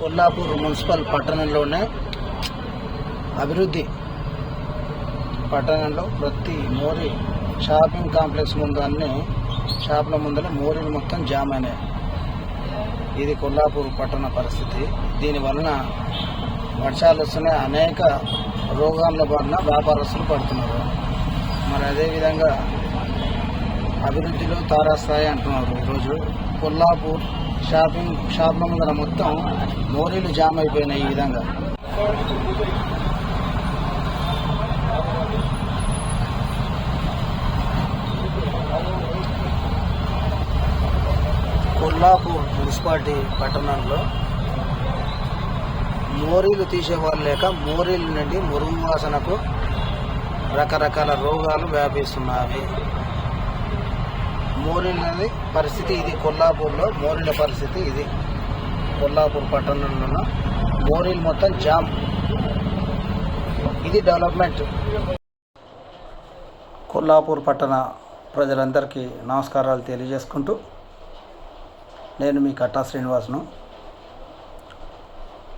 Kollapur municipal పట్టణంలోనే అభివృద్ధి పట్టణంలో ప్రతి మోరీ షాపింగ్ కాంప్లెక్స్ ముందు అన్ని షాపుల ముందర మోరీలు మొత్తం జామ్ అయినాయి. ఇది కొల్లాపూర్ పట్టణ పరిస్థితి. దీని వలన వర్షాలు వస్తున్నాయి. అనేక రోగాల బారిన వ్యాపారస్తులు పడుతున్నారు. మరి అదేవిధంగా అభివృద్ధిలో తారాస్థాయి అంటున్నారు. ఈరోజు కొల్లాపూర్ షాపింగ్ షాప్ ముందర మొత్తం మోరీలు జామ్ అయిపోయినాయి ఈ విధంగా. కొల్లాపూర్ మున్సిపాలిటీ పట్టణంలో మోరీలు తీసేవాళ్ళు లేక మోరీల నుండి మురుగు వాసనకు రకరకాల రోగాలు వ్యాపిస్తున్నాయి. మోరీల పరిస్థితి ఇది కొల్లాపూర్లో మోరీల పరిస్థితి ఇది కొల్లాపూర్ పట్టణంలో ఉన్న మోరీలు మొత్తం జామ్. ఇది డెవలప్మెంట్. కొల్లాపూర్ పట్టణ ప్రజలందరికీ నమస్కారాలు తెలియజేసుకుంటూ నేను మీ కట్టా శ్రీనివాస్ను.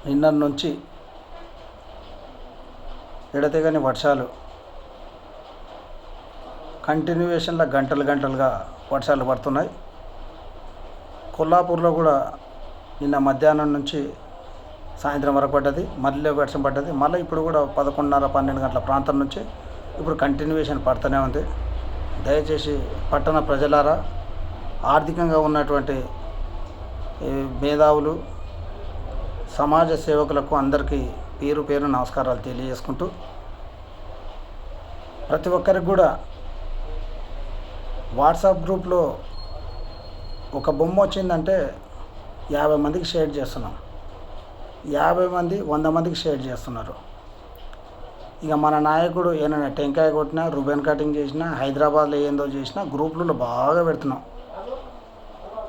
నిన్న నుంచి ఎడతెగని వర్షాలు కంటిన్యూషన్లో గంటలు గంటలుగా వర్షాలు పడుతున్నాయి. కొల్లాపూర్లో కూడా నిన్న మధ్యాహ్నం నుంచి సాయంత్రం వరకు పడ్డది మళ్ళీ వర్షం పడ్డది మళ్ళీ ఇప్పుడు కూడా పదకొండున్నర పన్నెండు గంటల ప్రాంతం నుంచి ఇప్పుడు కంటిన్యూషన్ పడుతూనే ఉంది. దయచేసి పట్టణ ప్రజలారా ఆర్థికంగా ఉన్నటువంటి మేధావులు సమాజ సేవకులకు అందరికీ పేరు పేరు నమస్కారాలు తెలియజేసుకుంటూ ప్రతి ఒక్కరికి కూడా వాట్సాప్ గ్రూప్లో ఒక బొమ్మ వచ్చిందంటే యాభై మందికి షేర్ చేస్తున్నాం. యాభై మంది వంద మందికి షేర్ చేస్తున్నారు. ఇక మన నాయకుడు ఏమైనా టెంకాయ కొట్టినా రుబెన్ కటింగ్ చేసినా హైదరాబాద్లో ఏందో చేసినా గ్రూపులలో బాగా పెడుతున్నాం.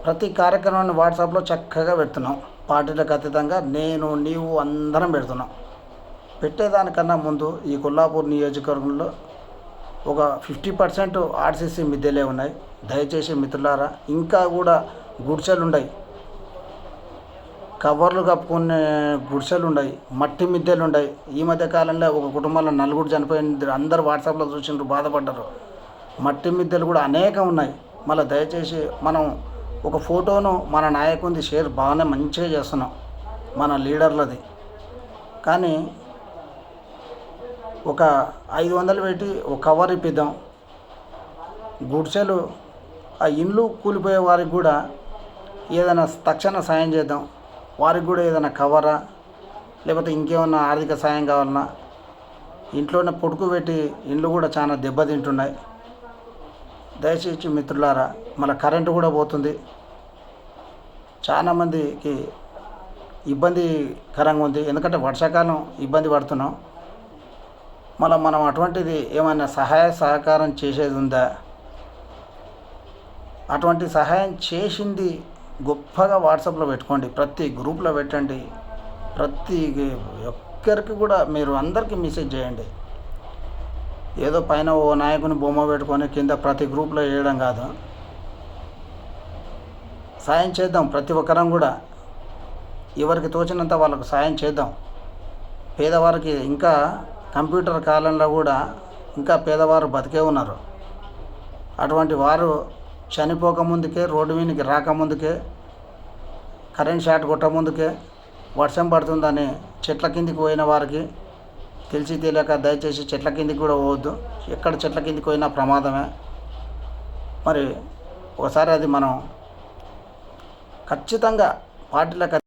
ప్రతి కార్యక్రమాన్ని వాట్సాప్లో చక్కగా పెడుతున్నాం. పార్టీలకు అతీతంగా నేను నీవు అందరం పెడుతున్నాం. పెట్టేదానికన్నా ముందు ఈ కొల్లాపూర్ నియోజకవర్గంలో ఒక ఫిఫ్టీ పర్సెంట్ ఆర్సీసీ మిద్దెలే ఉన్నాయి. దయచేసి మిత్రులారా ఇంకా కూడా గుడిసెలు ఉన్నాయి కవర్లు కప్పుకునే గుడిసెలు ఉన్నాయి మట్టి మిద్దెలు ఉన్నాయి ఈ మధ్య కాలంలో ఒక కుటుంబంలో నలుగురు చనిపోయింది అందరు వాట్సాప్లో చూసినారు బాధపడ్డారు. మట్టి మిద్దెలు కూడా అనేకం ఉన్నాయి. మళ్ళీ దయచేసి మనం ఒక ఫోటోను మన నాయకునిది షేర్ బాగానే మంచిగా చేస్తున్నాం మన లీడర్లది. కానీ ఒక ఐదు వందలు పెట్టి ఒక కవర్ ఇప్పిద్దాం. గుడిసెలు ఆ ఇండ్లు కూలిపోయే వారికి కూడా ఏదైనా తక్షణ సాయం చేద్దాం. వారికి కూడా ఏదైనా కవరా లేకపోతే ఇంకేమన్నా ఆర్థిక సాయం కావాలన్నా ఇంట్లోనే పొడుకు పెట్టి ఇండ్లు కూడా చాలా దెబ్బతింటున్నాయి. దయచేసి మిత్రులారా మళ్ళీ కరెంటు కూడా పోతుంది. చాలా మందికి ఇబ్బందికరంగా ఉంది. ఎందుకంటే వర్షాకాలం ఇబ్బంది పడుతున్నాం. మళ్ళీ మనం అటువంటిది ఏమైనా సహాయ సహకారం చేసేది ఉందా అటువంటి సహాయం చేసింది గొప్పగా వాట్సాప్లో పెట్టుకోండి ప్రతి గ్రూప్లో పెట్టండి ప్రతి ఒక్కరికి కూడా మీరు అందరికీ మెసేజ్ చేయండి. ఏదో పైన ఓ నాయకుని బొమ్మ పెట్టుకొని కింద ప్రతి గ్రూప్లో వేయడం కాదు. సాయం చేద్దాం ప్రతి ఒక్కరం కూడా. ఎవరికి తోచినంత వాళ్ళకు సాయం చేద్దాం. పేదవారికి ఇంకా కంప్యూటర్ కాలంలో కూడా ఇంకా పేదవారు బతికే ఉన్నారు. అటువంటి వారు చనిపోకముందుకే రోడ్డు మీదకి రాకముందుకే కరెంట్ షాట్ కొట్టముందుకే వర్షం పడుతుందని చెట్ల కిందికి పోయిన వారికి తెలిసి తెలియక దయచేసి చెట్ల కిందికి కూడా పోవద్దు. ఎక్కడ చెట్ల కిందికి పోయినా ప్రమాదమే. మరి ఒకసారి అది మనం ఖచ్చితంగా పార్టీలకు